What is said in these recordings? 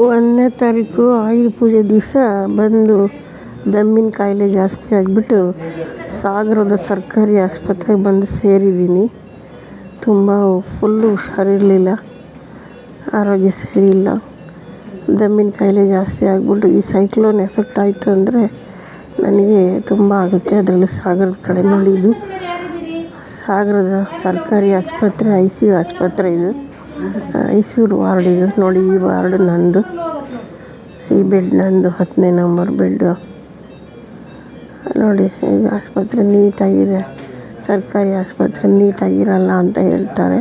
ಒಂದನೇ ತಾರೀಕು ಆಯುಧ ಪೂಜೆ ದಿವಸ ಬಂದು ದಮ್ಮಿನ ಕಾಯಿಲೆ ಜಾಸ್ತಿ ಆಗಿಬಿಟ್ಟು ಸಾಗರದ ಸರ್ಕಾರಿ ಆಸ್ಪತ್ರೆಗೆ ಬಂದು ಸೇರಿದ್ದೀನಿ. ತುಂಬ ಫುಲ್ಲು ಹುಷಾರಿರಲಿಲ್ಲ. ಆರೋಗ್ಯ ಸರಿ ಇಲ್ಲ. ದಮ್ಮಿನ ಕಾಯಿಲೆ ಜಾಸ್ತಿ ಆಗಿಬಿಟ್ಟು ಈ ಸೈಕ್ಲೋನ್ ಎಫೆಕ್ಟ್ ಆಯಿತು ಅಂದರೆ ನನಗೆ ತುಂಬ ಆಗುತ್ತೆ. ಅದರಲ್ಲಿ ಸಾಗರದ ಕಡೆ ನೋಡಿದ್ದು. ಸಾಗರದ ಸರ್ಕಾರಿ ಆಸ್ಪತ್ರೆ, ಐ ಸಿ ಯು ಆಸ್ಪತ್ರೆ ಇದು. ಐ ಸಿ ವಾರ್ಡ್ ಇದು. ನೋಡಿ, ಈ ವಾರ್ಡ್ ನಂದು. ಈ ಬೆಡ್ ನಂದು, ಹತ್ತನೇ ನಂಬರ್ ಬೆಡ್ಡು. ನೋಡಿ, ಈಗ ಆಸ್ಪತ್ರೆ ನೀಟಾಗಿದೆ. ಸರ್ಕಾರಿ ಆಸ್ಪತ್ರೆ ನೀಟಾಗಿರಲ್ಲ ಅಂತ ಹೇಳ್ತಾರೆ.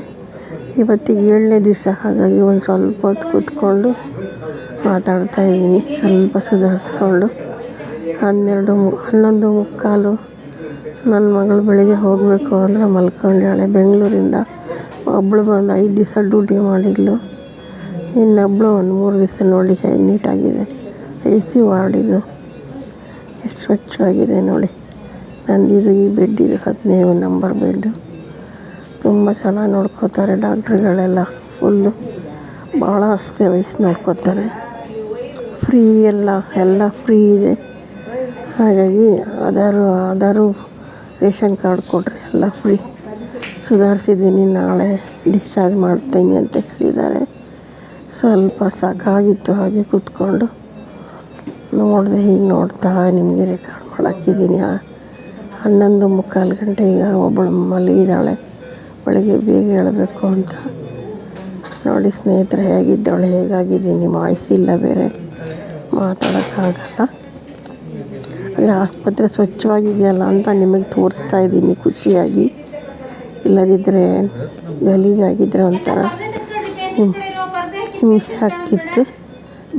ಇವತ್ತಿಗೆ ಏಳನೇ ದಿವಸ, ಹಾಗಾಗಿ ಒಂದು ಸ್ವಲ್ಪ ಹೊತ್ತು ಕೂತ್ಕೊಂಡು ಮಾತಾಡ್ತಾ ಇದ್ದೀನಿ. ಸ್ವಲ್ಪ ಸುಧಾರಿಸ್ಕೊಂಡು. ಹನ್ನೆರಡು ಹನ್ನೊಂದು ಮುಕ್ಕಾಲು ನನ್ನ ಮಗಳು ಬೆಳಿಗ್ಗೆ ಹೋಗಬೇಕು ಅಂದರೆ ಮಲ್ಕೊಂಡಾಳೆ. ಬೆಂಗಳೂರಿಂದ ಒಬ್ಬಳು ಬಂದು ಐದು ದಿವಸ ಡ್ಯೂಟಿ ಮಾಡಿದ್ಲು. ಇನ್ನೊಬ್ಬಳು ಒಂದು ಮೂರು ದಿವಸ ನೋಡಿ ಹೇಗೆ ನೀಟಾಗಿದೆ ಎ ಸಿ ವಾರ್ಡ್ ಇದು. ಎಷ್ಟು ಸ್ವಚ್ಛವಾಗಿದೆ ನೋಡಿ. ನಂದಿದು ಈ ಬೆಡ್ ಇದು ಹದಿನೈದು ನಂಬರ್ ಬೆಡ್ಡು ತುಂಬ ಚೆನ್ನಾಗಿ ನೋಡ್ಕೋತಾರೆ ಡಾಕ್ಟ್ರುಗಳೆಲ್ಲ ಫುಲ್ಲು ಭಾಳ ಅಷ್ಟೇ ವಯಸ್ಸು ನೋಡ್ಕೋತಾರೆ. ಫ್ರೀ ಎಲ್ಲ ಎಲ್ಲ ಫ್ರೀ ಇದೆ. ಹಾಗಾಗಿ ಅದಾರು ಆಧಾರು ರೇಷನ್ ಕಾರ್ಡ್ ಕೊಟ್ಟರೆ ಎಲ್ಲ ಫ್ರೀ ಸುಧಾರಿಸಿದ್ದೀನಿ, ನಾಳೆ ಡಿಸ್ಚಾರ್ಜ್ ಮಾಡ್ತೀನಿ ಅಂತ ಹೇಳಿದ್ದಾರೆ. ಸ್ವಲ್ಪ ಸಾಕಾಗಿತ್ತು ಹಾಗೆ ಕೂತ್ಕೊಂಡು. ನೋಡಿದೆ ಹೀಗೆ ನೋಡ್ತಾ ನಿಮಗೆ ರೆಕಾರ್ಡ್ ಮಾಡಾಕಿದ್ದೀನಿ. ಹನ್ನೊಂದು ಮುಕ್ಕಾಲು ಗಂಟೆ ಈಗ ಒಬ್ಬಳು ಮಲಗಿದ್ದಾಳೆ. ಬೆಳಗ್ಗೆ ಬೇಗ ಹೇಳಬೇಕು ಅಂತ. ನೋಡಿ ಸ್ನೇಹಿತರೆ ಹೇಗಿದ್ದಾಳೆ ಹೇಗಾಗಿದ್ದೀನಿ ವಾಯ್ಸ್ ಇಲ್ಲ ಬೇರೆ. ಮಾತಾಡೋಕ್ಕಾಗಲ್ಲ. ಆದರೆ ಆಸ್ಪತ್ರೆ ಸ್ವಚ್ಛವಾಗಿದೆಯಲ್ಲ ಅಂತ ನಿಮಗೆ ತೋರಿಸ್ತಾ ಇದ್ದೀನಿ ಖುಷಿಯಾಗಿ. ಇಲ್ಲದಿದ್ದರೆ ಗಲೀಜಾಗಿದ್ದರೆ ಒಂಥರ ಹಿಂಸೆ ಆಗ್ತಿತ್ತು.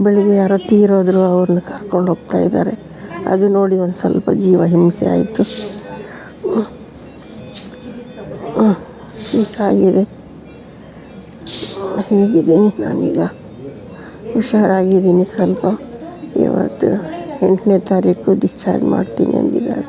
ಬೆಳಿಗ್ಗೆ ಯಾರೋ ತೀರೋದ್ರು ಅವ್ರನ್ನ ಕರ್ಕೊಂಡು ಹೋಗ್ತಾ ಇದ್ದಾರೆ. ಅದು ನೋಡಿ ಒಂದು ಸ್ವಲ್ಪ ಜೀವ ಹಿಂಸೆ ಆಯಿತು. ಹೀಗಾಗಿದೆ ಹೇಗಿದ್ದೀನಿ ನಾನೀಗ? ಹುಷಾರಾಗಿದ್ದೀನಿ ಸ್ವಲ್ಪ. ಇವತ್ತು ಎಂಟನೇ ತಾರೀಕು ಡಿಸ್ಚಾರ್ಜ್ ಮಾಡ್ತೀನಿ ಅಂದಿದ್ದಾರೆ.